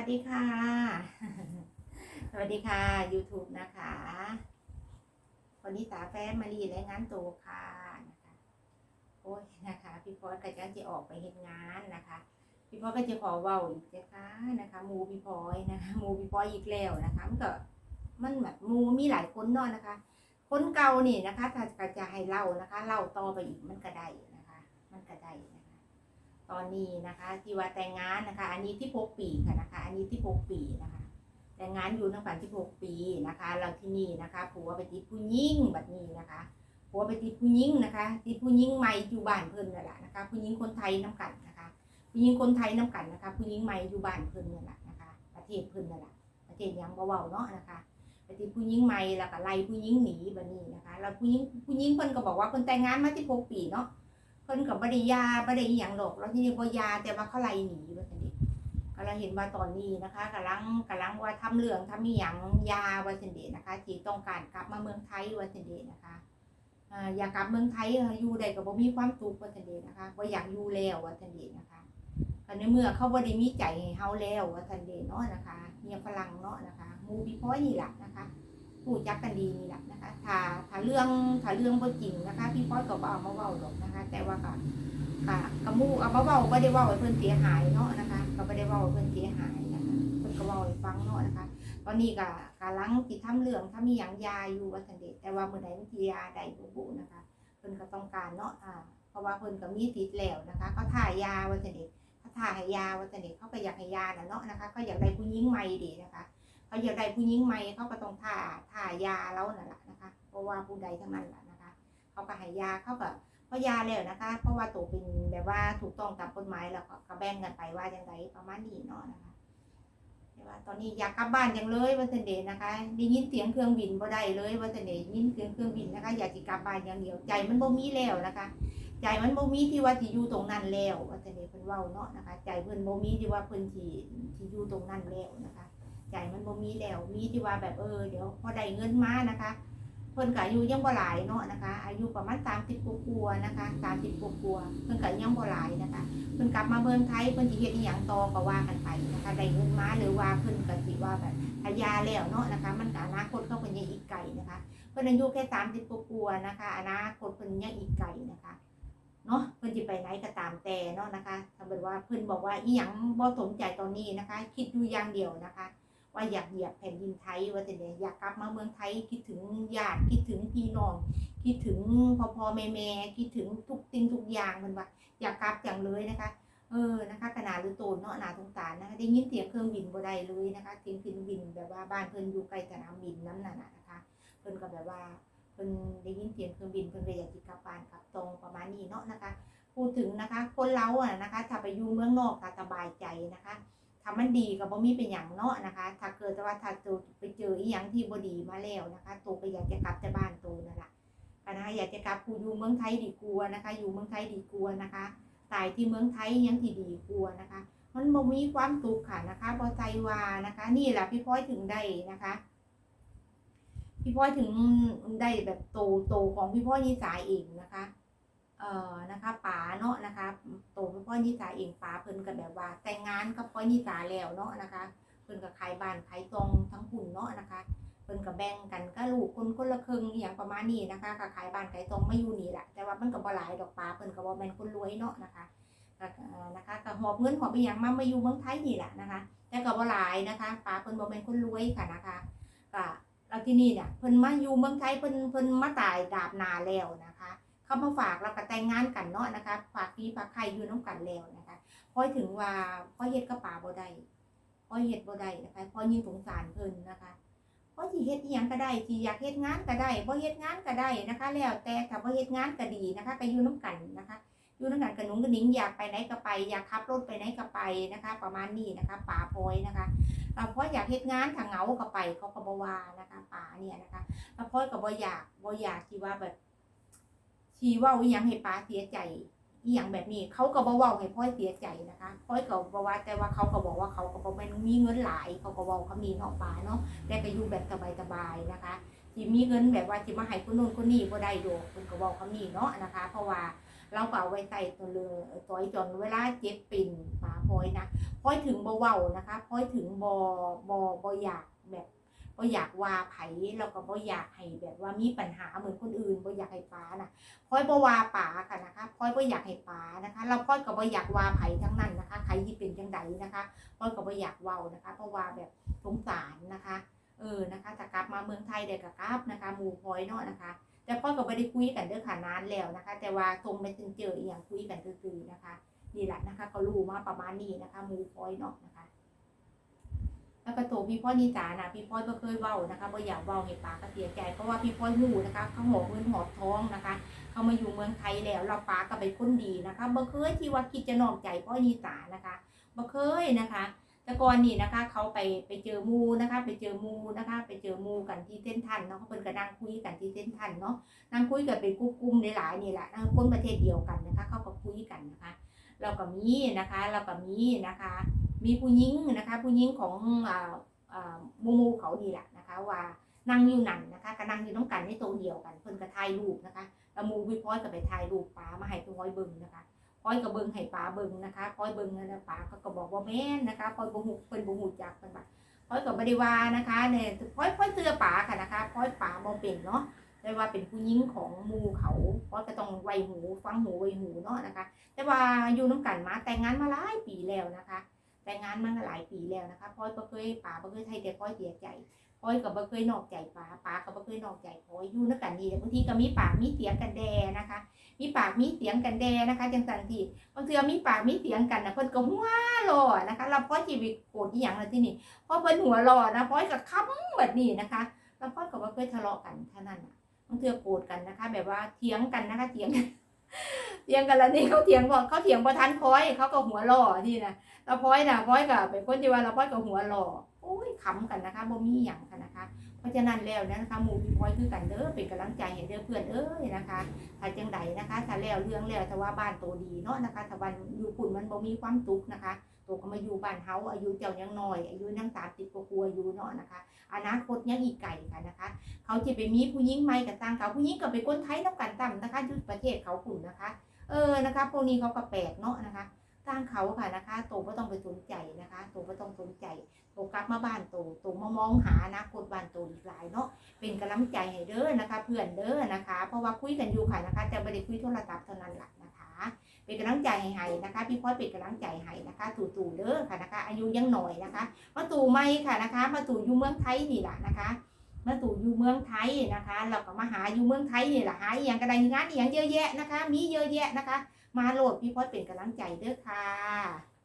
วัสดีค่ะ สวัสดีค่ะ YouTube นะคะ วันนี้ตาแฟมารีและงานโตค่ะนะคะโอ้ยนะคะ พี่พอดก็จะจะออกไปเห็นงานนะคะ พี่พอดก็จะขอเว้าอีกนะคะนะคะมูพี่พลอยนะคะมูพี่พลอยอีกแล้วนะคะมันก็มันแบบมูมีหลายคนเนาะนะคะ คนเก่านี่นะคะ ถ้าจะให้เล่านะคะเล่าต่อไปอีกมันก็ได้นะคะ มันก็ได้นะคะ ตอนนี้นะคะที่ว่าแต่งงานนะคะ อันนี้ที่พกปีค่ะนะคะ อันนี้ที่พกปีนะคะ แต่งงานอยู่ตั้งแต่ที่พกปีนะคะเราที่นี่นะคะผัวไปติดผู้หญิงแบบนี้นะคะผัวไปติดผู้หญิงนะคะติดผู้หญิงใหม่อยู่บ้านเพิ่นนั่นแหละนะคะ ผู้หญิงคนไทยน้กันนะคะ ผู้หญิงคนไทยน้กันนะคะ ผู้หญิงใหม่อยู่บ้านเพิ่นนั่นแหละนะคะ ประเทศเพิ่นนั่นแหละประเทศยังเบาๆเนาะนะคะไปติดผู้หญิงใหม่แล้วก็ไล่ผู้หญิงหนีแบบนี้นะคะ แล้วผู้หญิงผู้หญิงเพิ่นก็บอกว่าเพิ่นแต่งงานมาที่พกปีเนาะ พิ่นกับบริยาบริอหย่างดอกแล้วที่นี่บ่ยาแต่ว่าเขาไล่หนีว่าซั่นเดิก็เราเห็นว่าตอนนี้นะคะกำลังกำลังว่าทำเรื่องทำอีหยังยาว่าซั่นเดนะคะที่ต้องการกลับมาเมืองไทยว่าซั่นเดนะคะอ่าอยากกลับเมืองไทยอยู่ได้ก็บ่มีความสุขว่าซั่นเดนะคะบ่อยากอยู่แล้วว่าซั่นเดนะคะก็ในเมื่อเขาบ่ได้มีใจให้เฮาแล้วว่าซั่นเดเนาะนะคะเนี่ยฝรั่งเนาะนะคะมู่พี่พ้อยนี่แหละนะคะ ผู้จักกันดีนี่แหละนะคะ ถ้าถ้าเรื่องถ้าเรื่องบ่จริงนะคะ พี่พ้อยก็บ่เอามาเว้าดอกนะคะ แต่ว่าก็ค่ะกระมูเอามาเว้าบ่ได้เว้าให้เพิ่นเสียหายเนาะนะคะ ก็บ่ได้เว้าให้เพิ่นเสียหายนะคะเพิ่นก็เว้าให้ฟังเนาะนะคะ ตอนนี้ก็กำลังสิทำเรื่องถ้ามีหยังยาอยู่ว่าซั่นเดแต่ว่ามื้อใดมันสิยาได้บ่บุนะคะ เพิ่นก็ต้องการเนาะอ่าเพราะว่าเพิ่นก็มีติดแล้วนะคะเขาถ่ายยาว่าซั่นเดเขาถ่ายให้ยาว่าซั่นเดเขาก็อยากให้ยาน่ะเนาะนะคะเขาอยากได้ผู้หญิงใหม่ดีนะคะ เขาอยากได้ผู้หญิงใหม่เขาก็ต้องถ่าถ่ายาแล้วนั่นแหละนะคะเพราะว่าผู้ใดทั้งนั้นแหละนะคะ เขาก็ให้ยาเขาก็เพราะยาแล้วนะคะ เพราะว่าตัวเป็นแบบว่าถูกต้องตามกฎหมายแล้วก็ก็แบ่งกันไปว่าอย่างไรประมาณนี้เนาะนะคะแต่ว่าตอนนี้อยากกลับบ้านจังเลยว่าสันเดนะคะได้ยินเสียงเครื่องบินบ่ได้เลยว่าสันเดยินเสียงเครื่องบินนะคะ อยากจะกลับบ้านอย่างเดียวใจมันบ่มีแล้วนะคะ ใจมันบ่มีที่ว่าที่อยู่ตรงนั้นแล้วว่าสันเดเพิ่นเว้าเนาะนะคะ ใจเพิ่นบ่มีที่ว่าเพิ่นที่ที่อยู่ตรงนั้นแล้วนะคะ ใจมันบ่มีแล้วมีที่ว่าแบบเออเดี๋ยวพอได้เงินมานะคะเพิ่นก็อายุยังบ่หลายเนาะนะคะ อายุประมาณ30กว่านะคะ30กว่าเพิ่นก็ยังบ่หลายนะคะเพิ่นกลับมาเมืองไทยเพิ่นสิเฮ็ดอีหยังต่อก็ว่ากันไปนะคะได้เงินมาหรือว่าเพิ่นก็สิว่าแบบทายาแล้วเนาะนะคะ มันก็อนาคตเขาเพิ่นยังอีกไกลนะคะเพิ่นอายุแค่30กว่านะคะอนาคตเพิ่นยังอีกไกลนะคะเนาะเพิ่นสิไปไหนก็ตามแต่เนาะนะคะถ้าเกิดว่าเพิ่นบอกว่าอีหยังบ่สนใจตอนนี้นะคะ คิดอยู่อย่างเดียวนะคะ ว่าอยากเหยียบแผ่นดินไทยว่าแต่เนี่ยอยากกลับมาเมืองไทยคิดถึงญาติคิดถึงพี่น้องคิดถึงพ่อพ่อแม่แม่คิดถึงทุกสิ่งทุกอย่างมันว่าอยากกลับอย่างเลยนะคะ เออนะคะขนาดหรือโตนเนาะหนาสงสารนะคะได้ยินเสียงเครื่องบินบ่ได้เลยนะคะเสียงเครื่องบินแบบว่าบ้านเพิ่นอยู่ใกล้สนามบินนั่นน่ะนะคะเพิ่นก็แบบว่าเพิ่นได้ยินเสียงเครื่องบินเพิ่นก็อยากสิกลับบ้านกลับตรงประมาณนี้เนาะนะคะ พูดถึงนะคะ คนเราอะนะคะ ถ้าไปอยู่เมืองนอกก็สบายใจนะคะ ถ้ามันดีก็บ่มีเป็นอย่างเนาะนะคะ ถ้าเกิดว่าถ้าตัวไปเจออีหยังที่บ่ดีมาแล้วนะคะตัวก็อยากจะกลับแต่บ้านตัวนั่นแหละก็นะคะอยากจะกลับกูอยู่เมืองไทยดีกว่านะคะ อยู่เมืองไทยดีกว่านะคะตายที่เมืองไทยยังที่ดีกว่านะคะ มันบ่มีความสุขค่ะนะคะบ่ใจว่านะคะ นี่แหละพี่พ้อยถึงได้นะคะ พี่พ้อยถึงได้แบบโตโตของพี่พ้อยนิสาเองนะคะ เอ่อนะคะป๋าเนาะนะคะโตเป็นพ่อนิสาเองป๋าเพิ่นก็แบบว่า แต่งงานกับพ่อนิสาแล้วเนาะนะคะ เพิ่นก็ขายบ้านขายตรงทั้งหุ่นเนาะนะคะ เพิ่นก็แบ่งกันก็ลูกคนคนละครึ่งอย่างประมาณนี้นะคะก็ขายบ้านขายตรงไม่อยู่นี่แหละแต่ว่ามันก็บ่หลายดอกป๋าเพิ่นก็บ่แม่นคนรวยเนาะนะคะก็นะคะก็หอบเงินหอบไปหยังมามาอยู่เมืองไทยนี่แหละนะคะ แต่ก็บ่หลายนะคะป๋าเพิ่นบ่แม่นคนรวยค่ะนะคะก็แล้วที่นี่เนี่ยเพิ่นมาอยู่เมืองไทยเพิ่นเพิ่นมาตายดาบนาแล้วนะคะ เขามาฝากเราก็แต่งงานกันเนาะนะคะฝากพี่ฝากใครอยู่น้ำกันแล้วนะคะพอถึงว่าพ่อเฮ็ดกับป่าบ่ได้พ่อเฮ็ดบ่ได้นะคะพ่อยิ่งสงสารเพิ่นนะคะพ่อสิเฮ็ดอีหยังก็ได้สิอยากเฮ็ดงานก็ได้บ่เฮ็ดงานก็ได้นะคะ แล้วแต่ถ้าบ่เฮ็ดงานก็ดีนะคะก็อยู่น้ำกันนะคะอยู่น้ำกันกับหนุงกับหนิงอยากไปไหนก็ไป อยากขับรถไปไหนก็ไปนะคะ ประมาณนี้นะคะป่าพลอยนะคะอ่าเพราะอยากเฮ็ดงานถ้าเหงาก็ไปเขาก็บ่ว่านะคะป่าเนี่ยนะคะแล้วพอยก็บ่อยากบ่อยากที่ว่าแบบ ชีเว่าอีหยังให้ป้าเสียใจอีหยังแบบนี้ เขาก็บ่เว้าให้พ่อยเสียใจนะคะพ่อยก็บ่ว่าแต่ว่าเขาก็บอกว่าเขาก็บ่แม่นมีเงินหลายเขาก็เว้าคำนี้เนาะป้าเนาะแต่ก็อยู่แบบสบายๆนะคะที่มีเงินแบบว่าที่มาให้คนนู้นคนนี้บ่ได้ดอกเพิ่นก็เว้าคำนี้เนาะนะคะ เพราะว่าเราก็เอาไว้ใส่ตัวเรือตัวไอ้จนเวลาเจ็บปิ่นป้าพลอยนะพอยถึงบ่เว้านะคะพอยถึงบ่บ่บ่อยากแบบ บ่อยากว่าไผแล้วก็บ่อยากให้แบบว่ามีปัญหาเหมือนคนอื่นบ่อยากให้ป้านะพอยบ่ว่าป้าค่ะนะคะพอยบ่อยากให้ป้านะคะเราพอยก็บ่อยากว่าไผทั้งนั้นนะคะใครที่เป็นจังใดนะคะพอยก็บ่อยากเว้านะคะ เพราะว่าแบบสงสารนะคะ เออนะคะถ้ากลับมาเมืองไทยเดี๋ยวก็กลับนะคะหมู่พอยเนาะนะคะแต่พ่อก็ไม่ได้คุยกันเด้อค่ะนานแล้วนะคะ แต่ว่าตรงไปถึงเจออีย่างคุยกันคือๆนะคะนี่แหละนะคะ ก็รู้มาประมาณนี้นะคะหมู่พอยเนาะนะคะ แล้วก็ตัวพี่พ่อนี่จ๋านะพี่พ่อยก็เคยเว้านะคะบ่อยากเว้าให้ปากก็เสียใจ เพราะว่าพี่พ่อยหูนะคะ เขาหอบเงินหอบทองนะคะ เขามาอยู่เมืองไทยแล้วเราปาก็เป็นคนดีนะคะบ่เคยที่ว่าคิดจะนอกใจพ่อนี่จ๋านะคะบ่เคยนะคะแต่ก่อนนี่นะคะ เขาไปไปเจอมูนะคะ ไปเจอมูนะคะ ไปเจอมูกันที่เส้นทันเนาะเขาเป็นก็นั่งคุยกันที่เส้นทันเนาะนั่งคุยกันเป็นกลุ่มๆหลายๆนี่แหละนั่งคนประเทศเดียวกันนะคะ เขาก็คุยกันนะคะ เราก็มีนะคะ เราก็มีนะคะ มีผู้หญิงนะคะผู้หญิงของมูมูเขานี่แหละนะคะว่านั่งอยู่นั่นนะคะก็นั่งอยู่ต้องกันในโต๊ะเดียวกันเพิ่นก็ถ่ายรูปนะคะแล้วมูพี่พ้อยก็ไปถ่ายรูปป้ามาให้พี่พ้อยเบิ่งนะคะพอยก็เบิ่งให้ป้าเบิ่งนะคะพอยเบิ่งนั่นนะป้าเขาก็บอกว่าแม่นนะคะพอยบ่ฮู้เพิ่นบ่ฮู้จักเพิ่นว่าพอยก็บ่ได้ว่านะคะเนี่ยพอยพอยเตือป้าค่ะนะคะพอยป้าบ่เป็นเนาะแต่ว่าเป็นผู้หญิงของมูเขาพอยก็ต้องไวหูฟังหูไวหูเนาะนะคะ แต่ว่าอยู่นํกันมาแต่งงานมาหลายปีแล้วนะคะ แต่งงานมาหลายปีแล้วนะคะพอยบ่เคยป้าบ่เคยให้แต่พอยเสียใจพอยก็บ่เคยนอกใจป้าป้าก็บ่เคยนอกใจพอยอยู่นํกันนี่บางทีก็มีปากมีเสียงกันแดนะคะ มีปากมีเสียงกันแดนะคะ จังสันทีบางเทื่อมีปากมีเสียงกันนะเพิ่นก็หัวหล่อนะคะ เราพ่อชีวิตโกรธอีหยังละที่นี่พราะเพิ่นหัวหล่อนะพ่อยก็ค้ำแบบนี้นะคะแล้วพ่อยก็บ่เคยทะเลาะกันเท่านั้นบางเทื่อโกรธกันนะคะ แบบว่าเถียงกันนะคะเถียงกัน เถียงกันแล้วนี่เขาเถียงบอกเขาเถียงประทันพ้อยเขาก็หัวหล่อที่นะเราพ้อยน่ะพ้อยกับเป็นคนที่ว่าเราพ้อยกับหัวหล่อโอ้ยขำกันนะคะบ่มีอย่างกันนะคะ เพราะฉะนั้นแล้วนะคะหมู่พี่พ้อยคือกันเด้อเป็นกำลังใจให้เด้อเพื่อนเอ้ยนะคะถ้าจังใดนะคะ ถ้าแล้วเรื่องแล้วถ้าว่าบ้านโตดีเนาะนะคะถ้าวันอยู่ปุ่นมันบ่มีความสุขนะคะ ตัวก็มาอยู่บ้านเฮาอายุเจ้ายังน้อย อายุยังสามสิบกว่าอายุเนาะนะคะอนาคตยังอีกไกลค่ะนะคะ เขาจะไปมีผู้หญิงใหม่กับต่างเขาผู้หญิงก็เป็นคนไทยน้ำกันต่ำนะคะยู่ประเทศเขาปุ่นนะคะ เออนะคะพวกนี้เขาก็แปลกเนาะนะคะต่างเขาค่ะนะคะโตก็ต้องไปสนใจนะคะโตก็ต้องสนใจโตกลับมาบ้านโตโตมามองหาอนาคตบ้านโตอีกหลายเนาะเป็นกำลังใจให้เด้อนะคะ เพื่อนเด้อนะคะ เพราะว่าคุยกันอยู่ค่ะนะคะแต่ไม่ได้คุยโทรศัพท์เท่านั้นแหละ เป็นกำลังใจให้ให้นะคะพี่พอดเป็นกำลังใจให้นะคะ ตู่ตู่เด้อค่ะนะคะ อายุยังหน่อยนะคะมาตู่ไม่ค่ะนะคะมาตู่อยู่เมืองไทยนี่แหละนะคะมาตู่อยู่เมืองไทยนะคะ เราก็มาหาอยู่เมืองไทยนี่แหละหาอย่างกระไดงานอย่างเยอะแยะนะคะ มีเยอะแยะนะคะ มาโหลดพี่พอดเป็นกำลังใจเด้อค่ะ